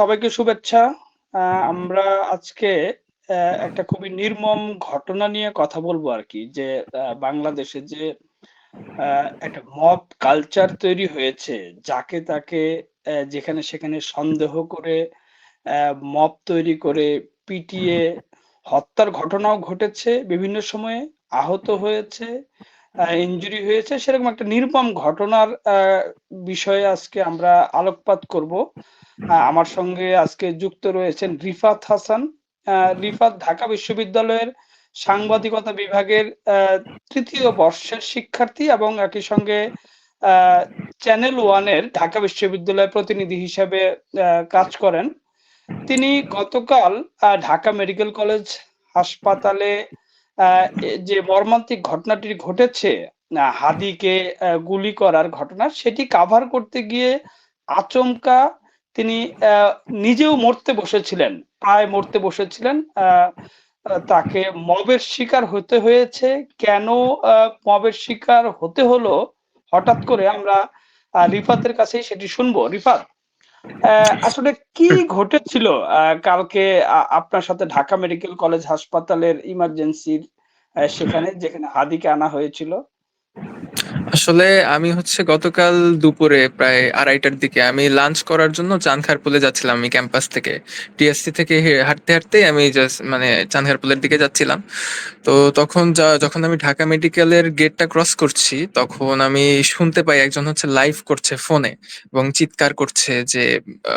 সবাইকে শুভেচ্ছা। আমরা আজকে একটা খুবই নির্মম ঘটনা নিয়ে কথা বলব আর কি যে বাংলাদেশে যে একটা মব কালচার তৈরি হয়েছে, যাকে তাকে যেখানে সেখানে সন্দেহ করে মব তৈরি করে পিটিয়ে হত্যার ঘটনাও ঘটেছে বিভিন্ন সময়ে, আহত হয়েছে, আ ইনজুরি হয়েছে। সেরকম একটা নির্মম ঘটনার বিষয়ে আজকে আমরা আলোকপাত করব। আমার সঙ্গে আজকে যুক্ত রয়েছেন রিফাত হাসান। রিফাত ঢাকা বিশ্ববিদ্যালয়ের সাংবাদিকতা বিভাগের ৩য় বর্ষের শিক্ষার্থী এবং একই সঙ্গে চ্যানেল ওয়ানের ঢাকা বিশ্ববিদ্যালয়ের প্রতিনিধি হিসেবে কাজ করেন। তিনি গতকাল ঢাকা মেডিকেল কলেজ হাসপাতালে যে মর্মান্তিক ঘটনাটি ঘটেছে, হাদীকে গুলি করার ঘটনা, সেটি কাভার করতে গিয়ে আচমকা তিনি নিজেও মরতে বসেছিলেন। প্রায় মরতে বসেছিলেন। তাকে মবের শিকার হতে হয়েছে। কেন মবের শিকার হতে হলো হঠাৎ করে আমরা রিফাতের কাছেই সেটি শুনব। রিফাত, আসলে কি ঘটেছিল কালকে আপনার সাথে ঢাকা মেডিকেল কলেজ হাসপাতালের ইমার্জেন্সির সেখানে যেখানে হাদিকে আনা হয়েছিল? আসলে আমি হচ্ছে গতকাল দুপুরে প্রায় আড়াইটার দিকে আমি লাঞ্চ করার জন্য চাঁনখারপুলে যাচ্ছিলাম আমি ক্যাম্পাস থেকে। টিএসসি থেকে হাঁটতে, হাঁটতেই আমি জাস্ট মানে চাঁনখারপুলের দিকে যাচ্ছিলাম। তো তখন যা যখন আমি ঢাকা মেডিকেলের গেটটা ক্রস করছি, তখন আমি শুনতে পাই একজন হচ্ছে লাইভ করছে ফোনে এবং চিৎকার করছে যে আ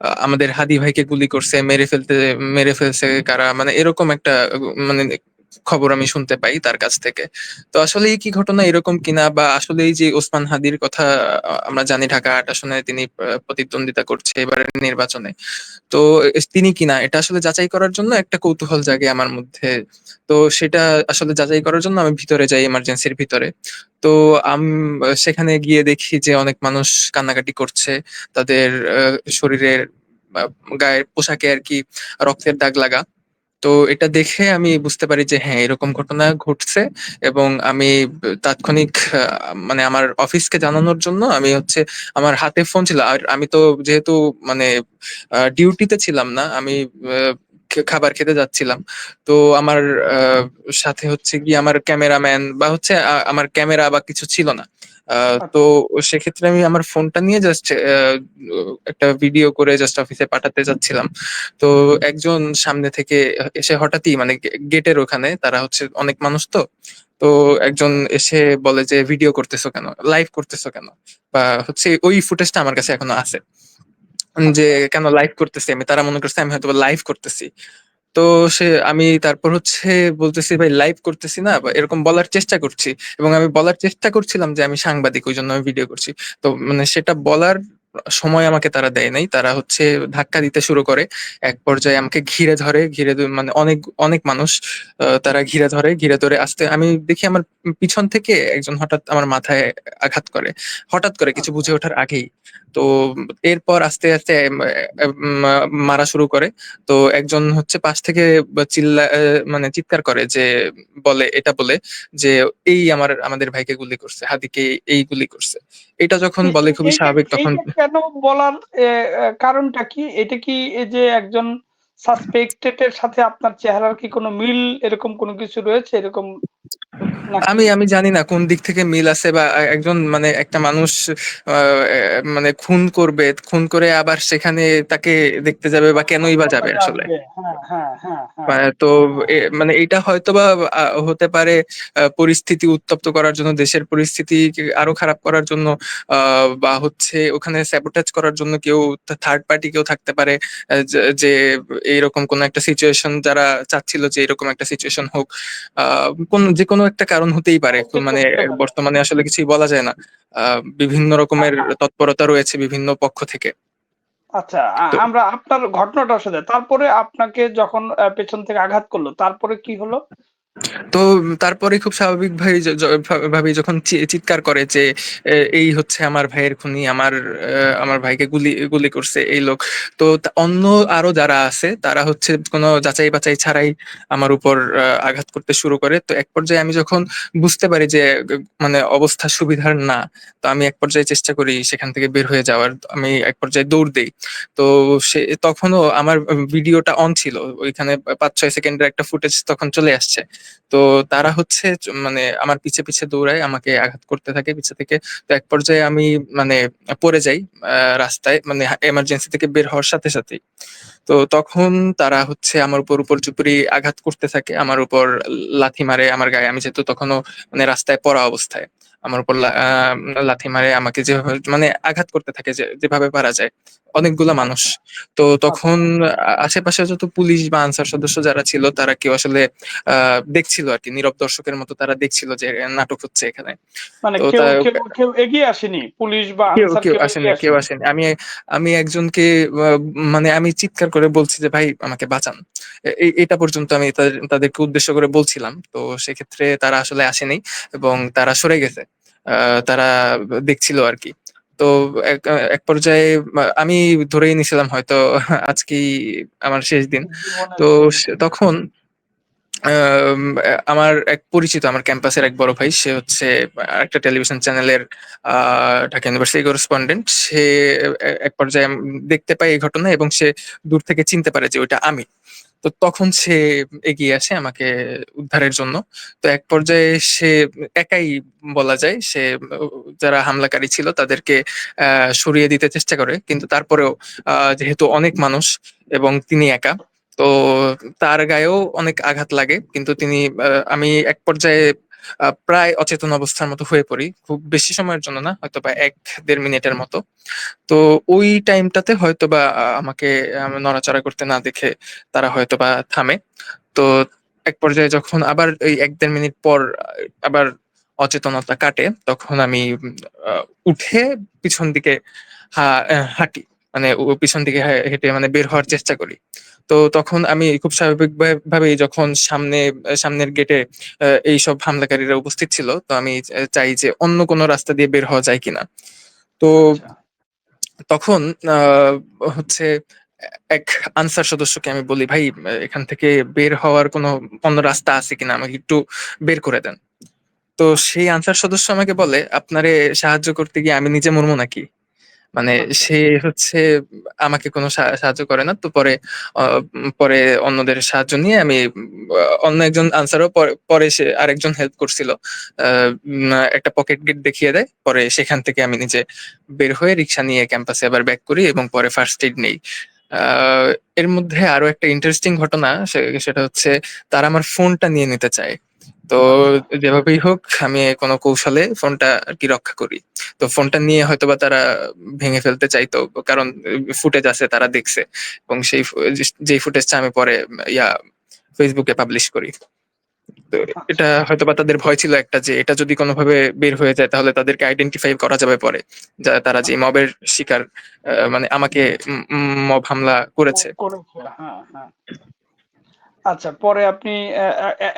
আ আমাদের হাদী ভাইকে গুলি করছে, মেরে ফেলতে মেরে ফেলছে কারা? মানে এরকম একটা মানে খবর আমি শুনতে পাই তার কাছ থেকে। তো আসলেই কি ঘটনা এরকম কিনা বা আসলেই যে ওসমান হাদির কথা আমরা জানি ঢাকা ৮ আসনে তিনি প্রতিদ্বন্দ্বিতা করছে এবারের নির্বাচনে। তো তিনি কিনা এটা আসলে যাচাই করার জন্য একটা কৌতূহল জাগে আমার মধ্যে। তো সেটা আসলে যাচাই করার জন্য আমি ভিতরে যাই এমার্জেন্সির ভিতরে। তো আম, সেখানে গিয়ে দেখি যে অনেক মানুষ কান্নাকাটি করছে। তাদের শরীরের গায়ের পোশাকে আর কি রক্তের দাগ লাগা। তো এটা দেখে আমি বুঝতে পারি যে হ্যাঁ, এরকম ঘটনা ঘটছে এবং আমি তাৎক্ষণিক মানে আমার অফিসকে জানানোর জন্য আমি হচ্ছে আমার হাতে ফোন ছিল। আর আমি তো যেহেতু মানে ডিউটিতে ছিলাম না, আমি খাবার খেতে যাচ্ছিলাম। তো আমার সাথে হচ্ছে গিয়ে আমার ক্যামেরাম্যান বা হচ্ছে আমার ক্যামেরা বা কিছু ছিল না। আ তো আচ্ছা। সেক্ষেত্রে আমি আমার ফোনটা নিয়ে জাস্ট একটা ভিডিও করে জাস্ট অফিসে পাঠাতে যাচ্ছিলাম। তো একজন সামনে থেকে এসে হঠাৎই মানে গেটের ওখানে তারা হচ্ছে অনেক মানুষ তো। তো একজন এসে বলে যে, "ভিডিও করতেছো কেন? লাইভ করতেছো কেন?" বা হচ্ছে ওই ফুটেজটা আমার কাছে এখনও আছে। যে আচ্ছা। কেন লাইভ করতেছি আমি? তারা মনে করছে আমি হয়তোবা লাইভ করতেছি। তো সে আমি তারপর হচ্ছে বলতেছি, "ভাই লাইভ করতেছি না" বা এরকম বলার চেষ্টা করছি এবং আমি বলার চেষ্টা করছিলাম যে আমি সাংবাদিক, ওই জন্য আমি ভিডিও করছি। তো মানে সেটা বলার সময় আমাকে তারা দেয় নাই। তারা হচ্ছে ধাক্কা দিতে শুরু করে। এক পর্যায়ে আমাকে ঘিরে ধরে। ঘিরে মানে অনেক, অনেক মানুষ তারা ঘিরে ধরে। ঘিরে ধরে আসতে আমি দেখি আমার পিছন থেকে একজন হঠাৎ আমার মাথায় আঘাত করে। হঠাৎ করে কিছু। বুঝে ওঠার আগেই। তো এরপর আস্তে, আস্তে মারা শুরু করে। তো একজন হচ্ছে পাশ থেকে চিল্লা মানে চিৎকার করে যে বলে এটা বলে যে, "এই আমার আমাদের ভাইকে গুলি করছে। হাদিকে এই গুলি করছে।" এটা যখন বলে খুবই স্বাভাবিক তখন কেন বলার কারণটা কি? এটা কি এই যে একজন সাসপেক্টেড এর সাথে আপনার চেহারার কি কোনো মিল এরকম কোনো কিছু রয়েছে এরকম? আমি আমি জানি না কোন দিক থেকে মিল আছে বা একজন মানে একটা মানুষ মানে খুন করবে। খুন করে আবার সেখানে তাকে দেখতে যাবে বা কেনই বা যাবে আসলে? হ্যাঁ, হ্যাঁ, হ্যাঁ, মানে তো। মানে এটা হয়তো বা হতে পারে পরিস্থিতি উত্তপ্ত করার জন্য, দেশের পরিস্থিতি আরও খারাপ করার জন্য বা হচ্ছে ওখানে স্যাবোটাজ করার জন্য কেউ থার্ড পার্টি কেউ থাকতে পারে। যে যে এইরকম কোন একটা সিচুয়েশন যারা চাচ্ছিল যে এরকম একটা সিচুয়েশন হোক। কোন যেকোনো একটা কারণ হতেই পারে। মানে। বর্তমানে আসলে কিছুই বলা যায় না। বিভিন্ন রকমের তৎপরতা রয়েছে বিভিন্ন পক্ষ থেকে। আচ্ছা, আমরা আপনার ঘটনাটা আসলে তারপরে আপনাকে যখন পেছন থেকে আঘাত করল তারপরে কি হলো? তো তারপরে খুব স্বাভাবিক য- ভাবে যখন চি- চিৎকার করে যে এই হচ্ছে আমার ভাইয়ের খুনি, আমার আমার ভাইকে গুলি গুলি করছে এই লোক। তো অন্য আরও যারা আছে, তারা হচ্ছে কোনো যাচাই বাছাই ছাড়াই আমার উপর আঘাত করতে শুরু করে। তো এক পর্যায়ে আমি যখন বুঝতে পারি যে মানে অবস্থা সুবিধার না, তো আমি এক পর্যায়ে চেষ্টা করি সেখান থেকে বের হয়ে যাওয়ার। আমি এক পর্যায়ে দৌড় দেই। তো সে, তখনও আমার ভিডিওটা অন ছিল। ওইখানে পাঁচ ছয় সেকেন্ডের একটা ফুটেজ তখন চলে আসছে। তো তারা হচ্ছে মানে আমার পিছে পিছে দৌড়ায়, আমাকে আঘাত করতে থাকে পিছে থেকে। তো এক পর্যায়ে আমি মানে পড়ে যাই রাস্তায় মানে এমার্জেন্সি থেকে বের হওয়ার সাথে সাথেই। তো তখন তারা হচ্ছে আমার উপর উপর চুপুরি আঘাত করতে থাকে আমার উপর লাথি মারে আমার গায়ে আমি যেহেতু তখনও মানে রাস্তায় পড়া অবস্থায় আমার উপর লাথি মারে আমাকে যেভাবে মানে আঘাত করতে থাকে যেভাবে পারা যায় অনেকগুলা মানুষ। তো তখন আশেপাশে যত পুলিশ বা আনসার সদস্য যারা ছিল তারা কেউ আসলে আহ দেখছিল আর কি নীরব দর্শকের মতো তারা দেখছিল যে নাটক হচ্ছে এখানে। মানে কেউ এগিয়ে আসেনি? পুলিশ বা কেউ আসেনি কেউ আসেনি? আমি আমি একজনকে মানে আমি চিৎকার করে বলছি যে ভাই আমাকে বাঁচান। এটা পর্যন্ত আমি তাদের- তাদেরকে উদ্দেশ্য করে বলছিলাম। তো সেক্ষেত্রে তারা আসলে আসেনি এবং তারা সরে গেছে। আহ, তারা দেখছিল আর কি। তো এক পর্যায়ে আমি ধরেই নিছিলাম হয়তো আজকেই আমার শেষ দিন। তো। তখন আমার এক পরিচিত, আমার ক্যাম্পাসের এক বড় ভাই, সে হচ্ছে একটা টেলিভিশন চ্যানেলের ঢাকা ইউনিভার্সিটি করেসপন্ডেন্ট সে এক পর্যায়ে দেখতে পায় এই ঘটনা এবং সে দূর থেকে চিনতে পারে যে ওইটা আমি। তো তখন সে এগিয়ে আসে আমাকে উদ্ধারের জন্য। তো এক পর্যায়ে সে একাই বলা যায়, সে, যারা হামলাকারী ছিল তাদেরকে সরিয়ে দিতে চেষ্টা করে। কিন্তু তারপরেও যেহেতু অনেক মানুষ এবং তিনি একা তো তার গায়েও অনেক আঘাত লাগে, কিন্তু তিনি আমি এক পর্যায়ে প্রায় অচেতন অবস্থার মতো হয়ে পড়ি, খুব বেশি সময়ের জন্য না, হয়তো বা এক দেড় মিনিটের মতো। তো ওই টাইমটাতে হয়তো বা আমাকে নড়াচড়া করতে না দেখে তারা হয়তো বা থামে। তো এক পর্যায়ে যখন আবার ওই এক দেড় মিনিট পর, আবার অচেতনতা কাটে, তখন আমি উঠে পিছন দিকে হাঁটি। মানে পিছন দিকে হেঁটে মানে বের হওয়ার চেষ্টা করি। তো তখন আমি খুব স্বাভাবিক ভাবেই যখন সামনে সামনের গেটে এই সব হামলাকারীরা উপস্থিত ছিল তো আমি চাই যে অন্য কোনো রাস্তা দিয়ে বের হওয়া যায় কিনা। তো আচ্ছা। তখন আহ, হচ্ছে এক আনসার সদস্যকে আমি বলি ভাই এখান থেকে বের হওয়ার কোনো অন্য রাস্তা আছে কিনা? আমাকে একটু বের করে দেন। তো সেই আনসার সদস্য আমাকে বলে আপনারে সাহায্য করতে গিয়ে আমি নিজে মরবো নাকি? মানে আচ্ছা। সে হচ্ছে আমাকে কোনো সা- সাহায্য করে না। তো পরে পরে অন্যদের সাহায্য নিয়ে আমি অন্য একজন আনসারও পরে সে আরেকজন হেল্প করছিল। একটা পকেট গেট দেখিয়ে দেয়। পরে সেখান থেকে আমি নিজে বের হয়ে রিক্সা নিয়ে ক্যাম্পাসে আবার ব্যাক করি এবং পরে ফার্স্ট এইড নেই। আহ, এর মধ্যে আরও একটা ইন্টারেস্টিং ঘটনা সে- সেটা হচ্ছে তারা আমার ফোনটা নিয়ে নিতে চায়। তো যেভাবেই হোক, আমি কোনো কৌশলে ফোনটা কি রক্ষা করি। তো ফোনটা নিয়ে হয়তোবা তারা ভেঙে ফেলতে চাইতো, কারণ ফুটেজ আছে, তারা দেখছে। এবং সেই যেই ফুটেজটা আমি পরে, ইয়া ফেসবুকে পাবলিশ করি। তো এটা হয়তোবা তাদের ভয় ছিল একটা যে, এটা যদি কোনোভাবে বের হয়ে যায়, তাহলে তাদেরকে আইডেন্টিফাই করা যাবে পরে। যা, তারা যে মবের শিকার মানে আমাকে মব হামলা করেছে। করেছে হ্যাঁ হ্যাঁ। আচ্ছা পরে আপনি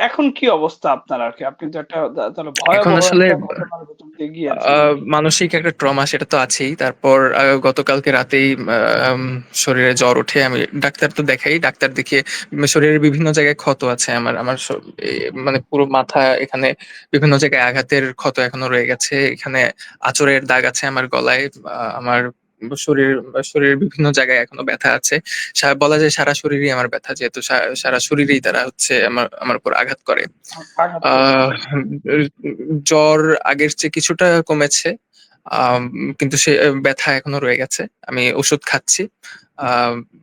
এখন কি অবস্থা আপনার আর কি? আপনি তো একটা তাহলে এখন আসলে মানসিক একটা ট্রমা সেটা তো আছেই। তারপর গতকালকে রাতেই শরীরে জ্বর ওঠে। আমি ডাক্তার তো দেখাই ডাক্তার দেখিয়ে শরীরের বিভিন্ন জায়গায় ক্ষত আছে আমার আমার মানে পুরো মাথা এখানে বিভিন্ন জায়গায় আঘাতের ক্ষত এখনও রয়ে গেছে। এখানে আচরের দাগ আছে আমার গলায় আমার শরীর শরীরের বিভিন্ন জায়গায় এখনও ব্যথা আছে। বলা যায় সারা শরীরই আমার ব্যথা যেহেতু সারা শরীরেই তারা হচ্ছে আমার আমার উপর আঘাত করে। জ্বর আগের চেয়ে কিছুটা কমেছে কিন্তু সে ব্যথা এখনও রয়ে গেছে। আমি ওষুধ খাচ্ছি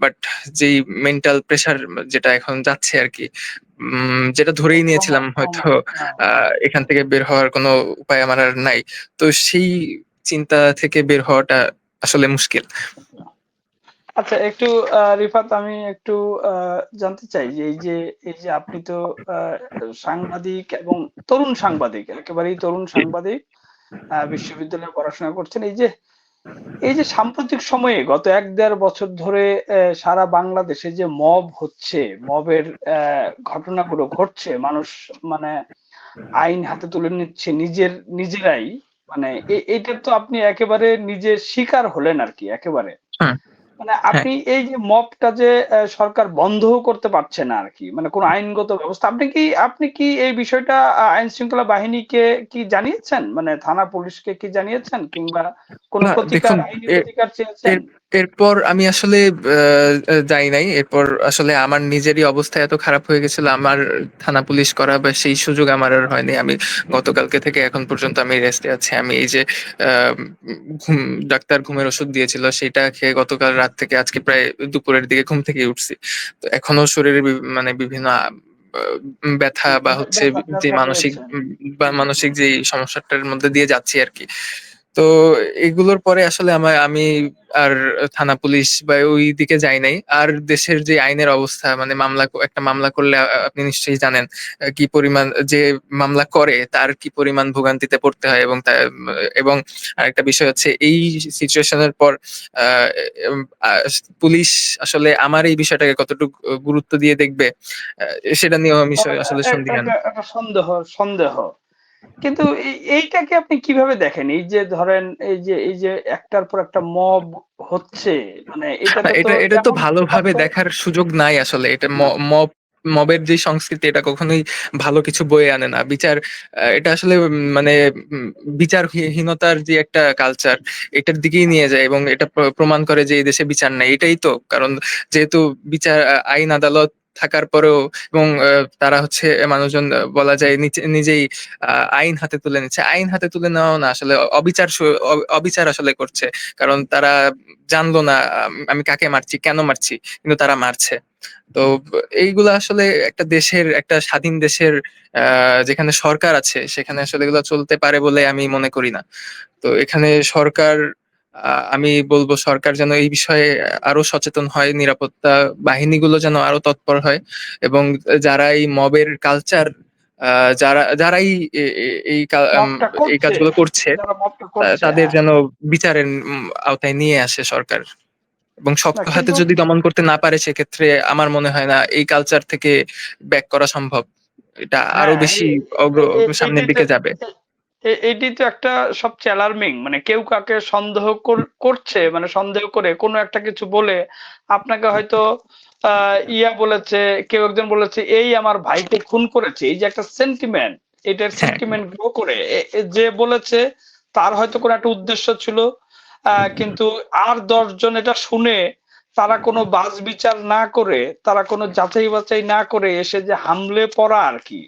বাট যেই মেন্টাল প্রেসার যেটা এখন যাচ্ছে আর কি উম, যেটা ধরেই নিয়েছিলাম হয়তো হ্যাঁ আহ, এখান থেকে বের হওয়ার কোনো উপায় আমার আর নাই। তো সেই চিন্তা থেকে বের হওয়াটা আসলে মুশকিল। আচ্ছা একটু রিফাত আমি একটু জানতে চাই যে এই যে এই যে আপনি তো সাংবাদিক এবং তরুণ সাংবাদিক একেবারেই তরুণ সাংবাদিক বিশ্ববিদ্যালয়ে পড়াশোনা করছেন। এই যে এই যে সাম্প্রতিক সময়ে গত এক দেড় বছর ধরে সারা বাংলাদেশে যে মব হচ্ছে মবের আহ, ঘটনাগুলো ঘটছে মানুষ মানে আইন হাতে তুলে নিচ্ছে নিজের নিজেরাই মানে এ- এইটার তো আপনি একেবারে নিজে শিকার হলেন আর কি একেবারে। মানে হ্যাঁ। আপনি এই যে মপটা যে সরকার বন্ধ করতে পারছে না আর কি মানে কোন আইনগত ব্যবস্থা আপনি কি আপনি কি এই বিষয়টা আইন শৃঙ্খলা বাহিনীকে কি জানিয়েছেন? মানে থানা পুলিশকে কি জানিয়েছেন? কিংবা কোন প্রতিকার আইনি প্রতিকার চেয়েছেন? এরপর আমি আসলে যাই নাই। এরপর আসলে আমার নিজেরই অবস্থা এত খারাপ হয়ে গেছিল, আমার থানা পুলিশ করা বা সেই সুযোগ আমার আর হয়নি। আমি গতকালকে থেকে এখন পর্যন্ত আমি রেস্টে আছি। আমি এই যে ঘুম, ডাক্তার ঘুমের ওষুধ দিয়েছিল, সেটা খেয়ে গতকাল রাত থেকে আজকে প্রায় দুপুরের দিকে ঘুম থেকে উঠছি। তো এখনও শরীরে মানে বিভিন্ন ব্যথা বা হচ্ছে যে মানসিক, বা মানসিক যে সমস্যাটার মধ্যে দিয়ে যাচ্ছি আর কি। তো এগুলোর পরে আসলে আমার আমি আর থানা পুলিশ বা ওই দিকে যাই নাই। আর দেশের যে আইনের অবস্থা মানে মামলা একটা মামলা করলে আপনি নিশ্চয়ই জানেন কি পরিমাণ যে মামলা করে তার কি পরিমাণ ভোগান্তিতে পড়তে হয় এবং এবং আরেকটা বিষয় হচ্ছে এই সিচুয়েশনের পর আহ, পুলিশ আসলে আমার এই বিষয়টাকে কতটুকু গুরুত্ব দিয়ে দেখবে সেটা নিয়েও আমি আসলে সন্দিহান। সন্দেহ সন্দেহ। কিন্তু এই- এইটাকে আপনি কীভাবে দেখেন? এই যে ধরেন এই যে এই যে একটার পর একটা মব হচ্ছে মানে এটা এটা তো ভালোভাবে দেখার সুযোগ নাই আসলে। এটা মব মবের যে সংস্কৃতি এটা কখনোই ভালো কিছু বয়ে আনে না। বিচার এটা আসলে মানে বিচারহীনতার যে একটা কালচার এটার দিকেই নিয়ে যায় এবং এটা প্র- প্রমাণ করে যে এই দেশে বিচার নাই। এটাই তো কারণ যেহেতু বিচার আইন আদালত থাকার পরেও এবং তারা হচ্ছে মানুষজন বলা যায় নিজেই আইন হাতে তুলে নিচ্ছে। আইন হাতে তুলে নেওয়া না আসলে অবিচার অবিচার আসলে করছে। কারণ তারা জানলো না আম, কাকে মারছি কেন মারছি কিন্তু তারা মারছে। তো এইগুলা আসলে একটা দেশের একটা স্বাধীন দেশের যেখানে সরকার আছে সেখানে আসলে এগুলো চলতে পারে বলে আমি মনে করি না। তো এখানে সরকার আমি বলব সরকার যেন এই বিষয়ে আরও সচেতন হয় নিরাপত্তা বাহিনীগুলো যেন আরও তৎপর হয় এবং যারা এই মবের কালচার যারা যারাই এই এই কাজগুলো করছে তাদের হ্যাঁ। যেন বিচারের আওতায় নিয়ে আসে সরকার এবং শক্ত হাতে যদি দমন করতে না পারে সেক্ষেত্রে আমার মনে হয় না এই কালচার থেকে ব্যাক করা সম্ভব। এটা আরও হ্যাঁ বেশি এ- এ- সামনের দিকে যাবে। এ- এ- তো একটা সবচেয়ে অ্যালার্মিং মানে কেউ কাকে সন্দেহ করছে মানে সন্দেহ করে কোনো একটা কিছু বলে আপনাকে হয়তো ইয়া বলেছে কেউ একজন বলেছে এই আমার ভাইকে খুন করেছে। এই যে একটা সেন্টিমেন্ট এটার হ্যাঁ। সেন্টিমেন্ট গ্রো করে। যে বলেছে তার হয়তো কোনো একটা উদ্দেশ্য ছিল আহ, কিন্তু আর দশজন এটা শুনে তারা কোনো বাজ বিচার না করে তারা কোনো যাচাই বাছাই না করে এসে যে হামলে পড়া আর কি।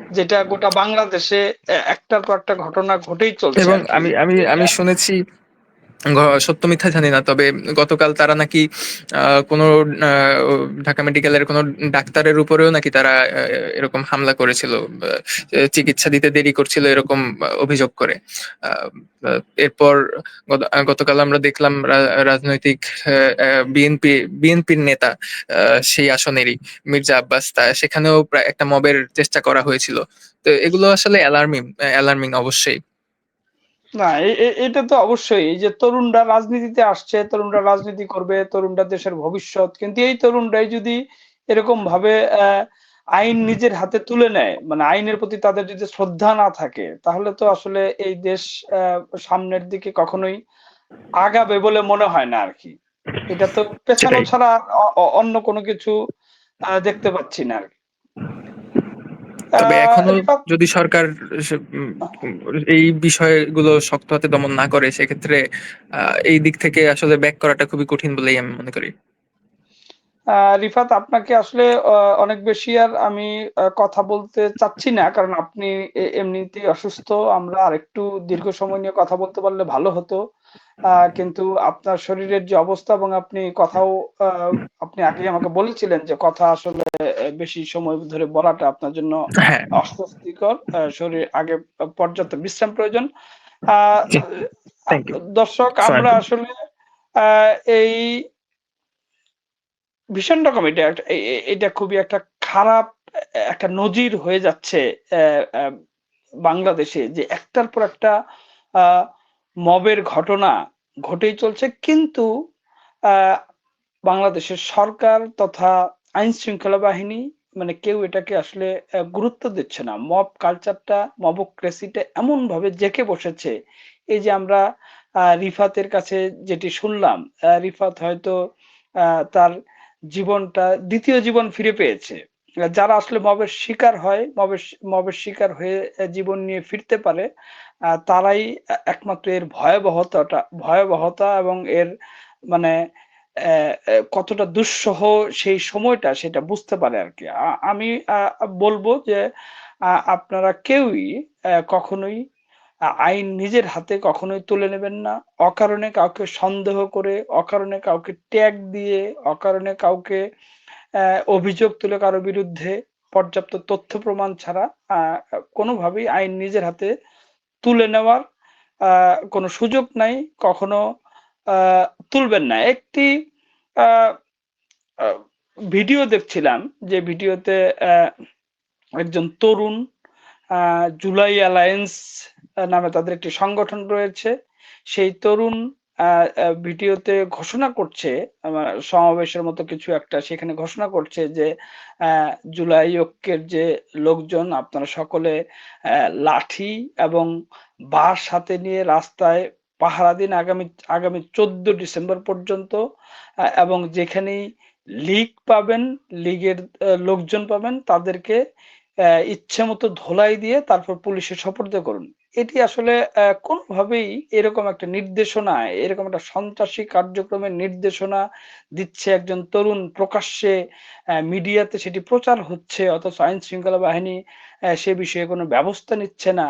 যেটা গোটা বাংলাদেশে একটার পর একটা ঘটনা ঘটেই চলছে এবং আমি আমি আমি শুনেছি সত্য মিথ্যা জানি না, তবে গতকাল তারা নাকি কোনো ঢাকা মেডিকেলের কোনো ডাক্তারের উপরেও নাকি তারা এরকম হামলা করেছিল চিকিৎসা দিতে দেরি করছিল এরকম অভিযোগ করে। এরপর গতকাল আমরা দেখলাম রাজনৈতিক বিএনপি, বিএনপির নেতা সেই আসনেরই মির্জা আব্বাস, তা সেখানেও প্রায় একটা মবের চেষ্টা করা হয়েছিল। তো এগুলো আসলে অ্যালার্মিং অ্যালার্মিং অবশ্যই। না এটা তো অবশ্যই এই যে তরুণরা রাজনীতিতে আসছে তরুণরা রাজনীতি করবে তরুণরা দেশের ভবিষ্যৎ কিন্তু এই তরুণরাই যদি এরকম ভাবে আইন নিজের হাতে তুলে নেয় মানে আইনের প্রতি তাদের যদি শ্রদ্ধা না থাকে তাহলে তো আসলে এই দেশ আহ, সামনের দিকে কখনোই আগাবে বলে মনে হয় না আর কি এটা তো পেছানো ছাড়া অন্য কোনো কিছু দেখতে পাচ্ছি না আর কি তবে এখনও যদি সরকার এই বিষয়গুলো শক্ত হাতে দমন না করে সেক্ষেত্রে এই দিক থেকে আসলে ব্যাক করাটা খুবই কঠিন বলেই আমি মনে করি। রিফাত আপনাকে আসলে অনেক বেশি আর আমি কথা বলতে চাচ্ছি না কারণ আপনি এমনিতেই অসুস্থ। আমরা আরেকটু দীর্ঘ সময় নিয়ে কথা বলতে পারলে ভালো হতো। কিন্তু আপনার শরীরের যে অবস্থা এবং আপনি কথাও আহ, আপনি আগে আমাকে বলেছিলেন যে কথা আসলে বেশি সময় ধরে বলাটা আপনার জন্য হ্যাঁ। অস্বস্তিকর শরীর আগে পর্যাপ্ত বিশ্রাম প্রয়োজন। দর্শক আমরা আসলে আহ, এই ভীষণ রকম এটা এটা খুবই একটা খারাপ একটা নজির হয়ে যাচ্ছে আহ, আহ, বাংলাদেশে যে একটার পর একটা আহ, মবের ঘটনা ঘটেই চলছে। কিন্তু বাংলাদেশের সরকার তথা আইন শৃঙ্খলা বাহিনী মানে কেউ এটাকে আসলে গুরুত্ব দিচ্ছে না। মব কালচারটা, মবক্রেসিটা এমনভাবে জেঁকে বসেছে, এই যে আমরা রিফাতের কাছে যেটি শুনলাম, রিফাত হয়তো তার জীবনটা দ্বিতীয় জীবন ফিরে পেয়েছে। যারা আসলে মবের শিকার হয়, মবের মবের শিকার হয়ে জীবন নিয়ে ফিরতে পারে, তারাই একমাত্র এর ভয়াবহতাটা ভয়াবহতা এবং এর মানে কতটা দুঃসহ সেই সময়টা সেটা বুঝতে পারে আর কি আমি বলব যে আপনারা কেউই কখনোই আইন নিজের হাতে কখনোই তুলে নেবেন না। অকারণে কাউকে সন্দেহ করে, অকারণে কাউকে ট্যাগ দিয়ে, অকারণে কাউকে অভিযোগ তুলে কারও বিরুদ্ধে পর্যাপ্ত তথ্য প্রমাণ ছাড়া কোনোভাবেই আইন নিজের হাতে তুলে নেওয়ার কোনো সুযোগ নাই। কখনো তুলবেন না। একটি ভিডিও দেখছিলাম, যে ভিডিওতে একজন তরুণ জুলাই অ্যালায়েন্স নামে তাদের একটি সংগঠন রয়েছে। সেই তরুণ ভিডিওতে ঘোষণা করছে সমাবেশের মতো কিছু একটা সেখানে ঘোষণা করছে যে জুলাই ঐক্যের যে লোকজন আপনারা সকলে লাঠি এবং বাঁশ হাতে নিয়ে রাস্তায় পাহারা দিন আগামী আগামী ১৪ ডিসেম্বর পর্যন্ত এবং যেখানেই লিগ পাবেন, লিগের লোকজন পাবেন তাদেরকে ইচ্ছে মতো ধোলাই দিয়ে তারপর পুলিশে সোপর্দ করুন। এটি আসলে কোনোভাবেই এরকম একটা নির্দেশনা, এরকম একটা সন্ত্রাসী কার্যক্রমের নির্দেশনা দিচ্ছে একজন তরুণ প্রকাশ্যে মিডিয়াতে সেটি প্রচার হচ্ছে অথচ আইন শৃঙ্খলা বাহিনী সে বিষয়ে কোনো ব্যবস্থা নিচ্ছে না।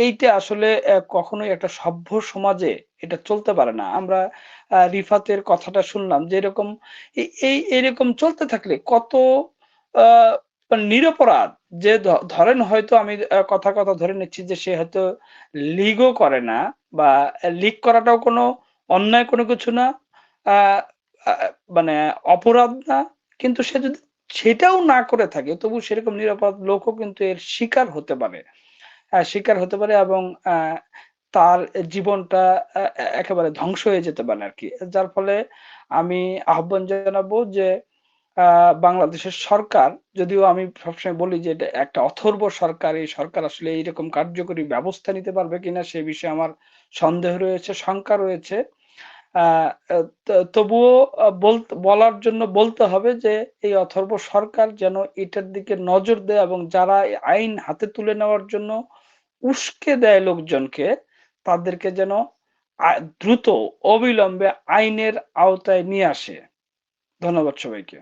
এইটা আসলে কখনোই একটা সভ্য সমাজে এটা চলতে পারে না। আমরা রিফাতের কথাটা শুনলাম যে এরকম এই এরকম চলতে থাকলে কত নিরপরাধ যে ধরেন হয়তো আমি কথা কথা ধরে নিচ্ছি যে সে হয়তো লিগও করে না বা লিগ করাটাও কোনো অন্যায় কোনো কিছু না। মানে অপরাধ না। কিন্তু সে যদি সেটাও না করে থাকে, তবু সেরকম নিরাপদ লোকও কিন্তু এর শিকার হতে পারে। শিকার হতে পারে এবং তার জীবনটা একেবারে ধ্বংস হয়ে যেতে পারে আর কি যার ফলে আমি আহ্বান জানাব যে বাংলাদেশের সরকার যদিও আমি সবসময় বলি যে এটা একটা অথর্ব সরকার। এই সরকার আসলে এইরকম কার্যকরী ব্যবস্থা নিতে পারবে কিনা সে বিষয়ে আমার সন্দেহ রয়েছে, শঙ্কা রয়েছে। তবুও বলার জন্য বলতে হবে যে এই অথর্ব সরকার যেন এটার দিকে নজর দেয় এবং যারা আইন হাতে তুলে নেওয়ার জন্য উস্কে দেয় লোকজনকে, তাদেরকে যেন দ্রুত অবিলম্বে আইনের আওতায় নিয়ে আসে। ধন্যবাদ সবাইকে।